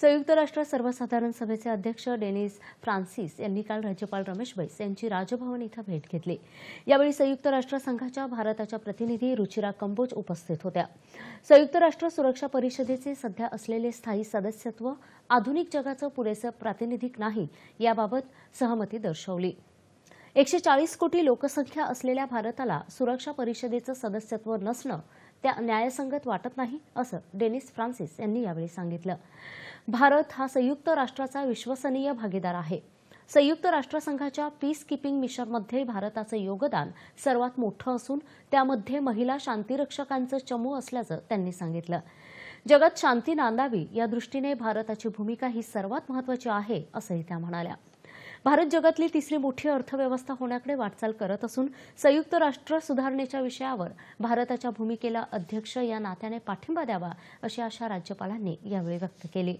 संयुक्त राष्ट्र सर्वसाधारण सभेचे अध्यक्ष डेनिस फ्रान्सिस यांनी काल राज्यपाल रमेश बैस यांची राजभवन इथं भेट घेतली. यावेळी संयुक्त राष्ट्र संघाच्या भारताच्या प्रतिनिधी रुचिरा कंबोज उपस्थित होत्या. संयुक्त राष्ट्र सुरक्षा परिषदेचे सध्या असलेले स्थायी सदस्यत्व आधुनिक जगाचं पुरेसं प्रातिनिधिक नाही याबाबत सहमती दर्शवली. एकशे चाळीस कोटी लोकसंख्या असलेल्या भारताला सुरक्षा परिषदेचं सदस्यत्व नसणं त्या न्यायसंगत वाटत नाही असं डेनिस फ्रान्सिस यांनी यावेळी सांगितलं. भारत हा संयुक्त राष्ट्राचा विश्वसनीय भागीदार आहे. संयुक्त राष्ट्रसंघाच्या पीस किपिंग मिशनमध्ये भारताचं योगदान सर्वात मोठं असून त्यामध्ये महिला शांतीरक्षकांचं चमू असल्याचं त्यांनी सांगितलं. जगात शांती नांदावी या दृष्टीने भारताची भूमिका ही सर्वात महत्वाची आहे असंही त्या म्हणाल्या. भारत जगातली तिसरी मोठी अर्थव्यवस्था होण्याकडे वाटचाल करत असून संयुक्त राष्ट्र सुधारणेच्या विषयावर भारताच्या भूमिकेला अध्यक्ष या नात्याने पाठिंबा द्यावा अशी आशा राज्यपालांनी यावेळी व्यक्त केली.